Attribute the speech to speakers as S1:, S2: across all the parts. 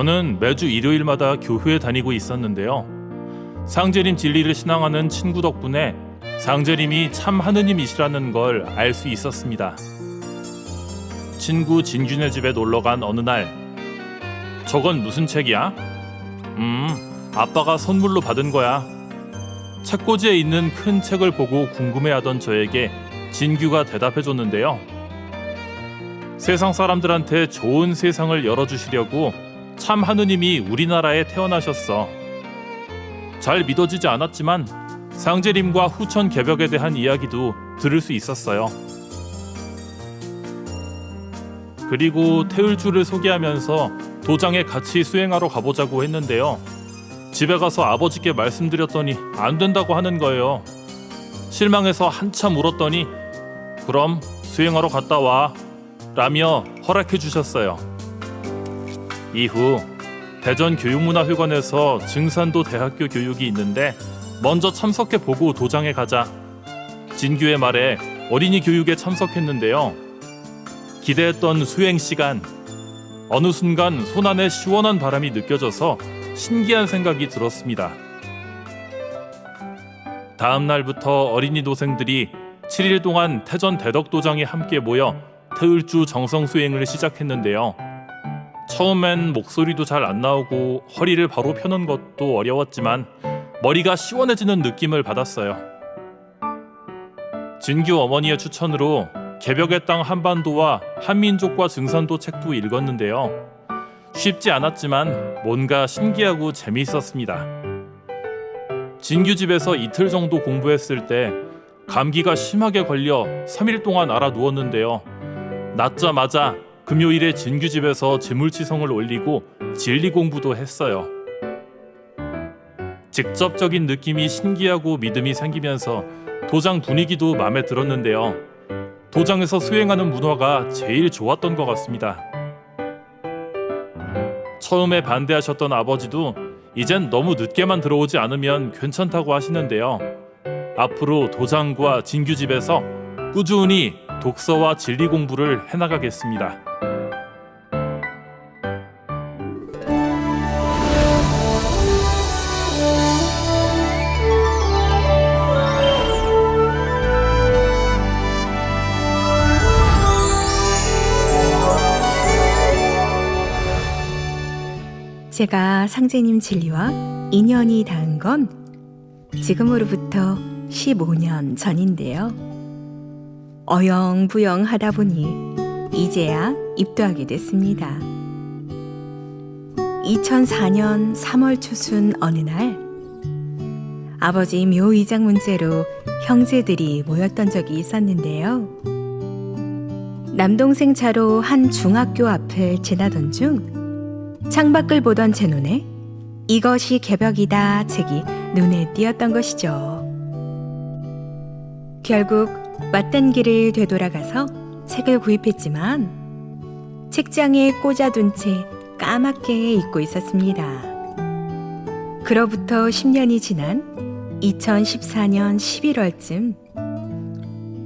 S1: 저는 매주 일요일마다 교회에 다니고 있었는데요. 상제림 진리를 신앙하는 친구 덕분에 상제림이 참 하느님이시라는 걸 알 수 있었습니다. 친구 진균의 집에 놀러 간 어느 날, 저건 무슨 책이야? 음, 아빠가 선물로 받은 거야. 책꽂이에 있는 큰 책을 보고 궁금해하던 저에게 진규가 대답해 줬는데요. 세상 사람들한테 좋은 세상을 열어주시려고 참 하느님이 우리나라에 태어나셨어. 잘 믿어지지 않았지만 상제림과 후천 개벽에 대한 이야기도 들을 수 있었어요. 그리고 태을주를 소개하면서 도장에 같이 수행하러 가보자고 했는데요. 집에 가서 아버지께 말씀드렸더니 안 된다고 하는 거예요. 실망해서 한참 울었더니 그럼 수행하러 갔다 와 라며 허락해 주셨어요. 이후 대전 교육문화회관에서 증산도 대학교 교육이 있는데 먼저 참석해 보고 도장에 가자. 진규의 말에 어린이 교육에 참석했는데요. 기대했던 수행 시간 어느 순간 손안에 시원한 바람이 느껴져서 신기한 생각이 들었습니다. 다음 날부터 어린이 도생들이 7일 동안 태전 대덕도장에 함께 모여 태을주 정성 수행을 시작했는데요. 처음엔 목소리도 잘 안 나오고 허리를 바로 펴는 것도 어려웠지만 머리가 시원해지는 느낌을 받았어요. 진규 어머니의 추천으로 개벽의 땅 한반도와 한민족과 증산도 책도 읽었는데요. 쉽지 않았지만 뭔가 신기하고 재미있었습니다. 진규 집에서 이틀 정도 공부했을 때 감기가 심하게 걸려 3일 동안 알아 누웠는데요. 낫자마자 금요일에 진규 집에서 재물치성을 올리고 진리 공부도 했어요. 직접적인 느낌이 신기하고 믿음이 생기면서 도장 분위기도 마음에 들었는데요. 도장에서 수행하는 문화가 제일 좋았던 것 같습니다. 처음에 반대하셨던 아버지도 이젠 너무 늦게만 들어오지 않으면 괜찮다고 하시는데요. 앞으로 도장과 진규 집에서 꾸준히 독서와 진리 공부를 해나가겠습니다.
S2: 제가 상제님 진리와 인연이 닿은 건 지금으로부터 15년 전인데요. 어영부영 하다 보니 이제야 입도하게 됐습니다. 2004년 3월 초순 어느 날 아버지 묘 이장 문제로 형제들이 모였던 적이 있었는데요. 남동생 차로 한 중학교 앞을 지나던 중 창밖을 보던 제 눈에 이것이 개벽이다 책이 눈에 띄었던 것이죠. 결국 왔던 길을 되돌아가서 책을 구입했지만 책장에 꽂아둔 채 까맣게 잊고 있었습니다. 그로부터 10년이 지난 2014년 11월쯤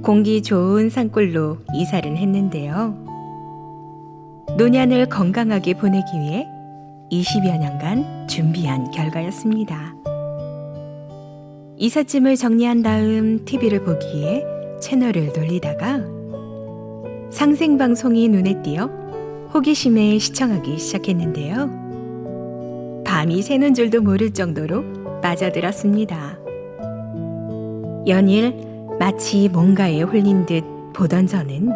S2: 공기 좋은 산골로 이사를 했는데요. 노년을 건강하게 보내기 위해 20여 년간 준비한 결과였습니다. 이삿짐을 정리한 다음 TV를 보기에 채널을 돌리다가 상생방송이 눈에 띄어 호기심에 시청하기 시작했는데요. 밤이 새는 줄도 모를 정도로 빠져들었습니다. 연일 마치 뭔가에 홀린 듯 보던 저는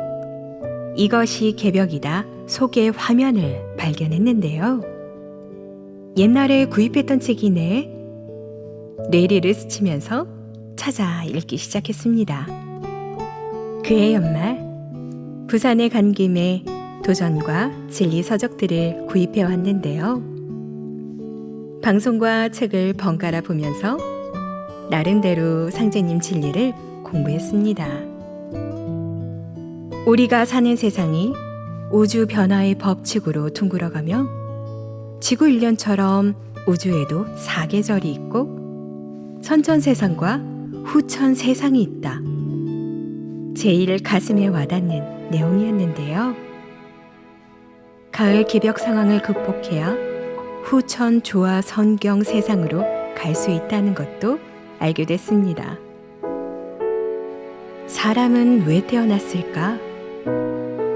S2: 이것이 개벽이다 속의 화면을 발견했는데요. 옛날에 구입했던 책이네. 뇌리를 스치면서 찾아 읽기 시작했습니다. 그해 연말 부산에 간 김에 도전과 진리 서적들을 구입해 왔는데요. 방송과 책을 번갈아 보면서 나름대로 상제님 진리를 공부했습니다. 우리가 사는 세상이 우주 변화의 법칙으로 둥글어가며 지구 일년처럼 우주에도 사계절이 있고 선천 세상과 후천 세상이 있다. 제일 가슴에 와닿는 내용이었는데요. 가을 기벽 상황을 극복해야 후천 조화 선경 세상으로 갈 수 있다는 것도 알게 됐습니다. 사람은 왜 태어났을까?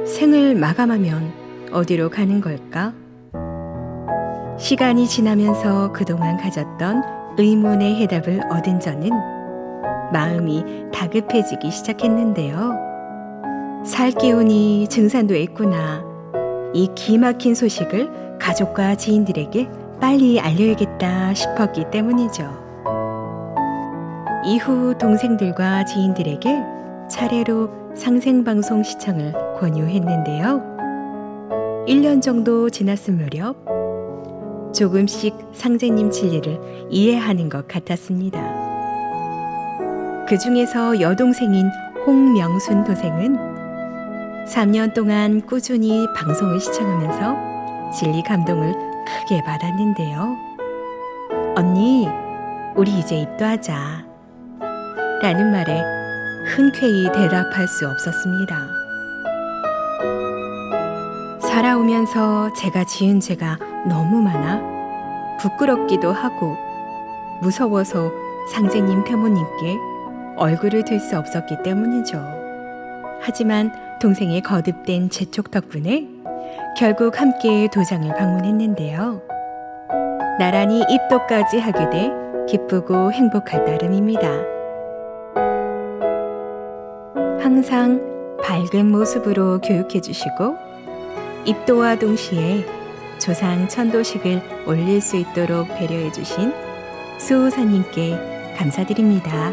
S2: 생을 마감하면 어디로 가는 걸까? 시간이 지나면서 그동안 가졌던 의문의 해답을 얻은 저는 마음이 다급해지기 시작했는데요. 살 기운이 증산도에 있구나. 이 기막힌 소식을 가족과 지인들에게 빨리 알려야겠다 싶었기 때문이죠. 이후 동생들과 지인들에게 차례로 상생방송 시청을 권유했는데요. 1년 정도 지났을 무렵 조금씩 상제님 진리를 이해하는 것 같았습니다. 그 중에서 여동생인 홍명순 도생은 3년 동안 꾸준히 방송을 시청하면서 진리 감동을 크게 받았는데요. 언니, 우리 이제 입도하자. 라는 말에 흔쾌히 대답할 수 없었습니다. 살아오면서 제가 지은 죄가 너무 많아 부끄럽기도 하고 무서워서 상제님 태모님께 얼굴을 들 수 없었기 때문이죠. 하지만 동생의 거듭된 재촉 덕분에 결국 함께 도장을 방문했는데요. 나란히 입도까지 하게 돼 기쁘고 행복할 따름입니다. 항상 밝은 모습으로 교육해 주시고 입도와 동시에 조상 천도식을 올릴 수 있도록 배려해 주신 수호사님께 감사드립니다.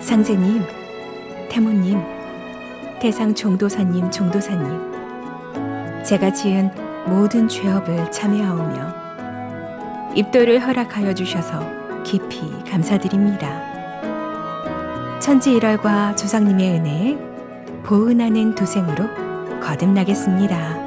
S2: 상제님, 태모님, 태상 종도사님, 종도사님, 제가 지은 모든 죄업을 참여하오며 입도를 허락하여 주셔서 깊이 감사드립니다. 천지 일월과 조상님의 은혜에 보은하는 도생으로 거듭나겠습니다.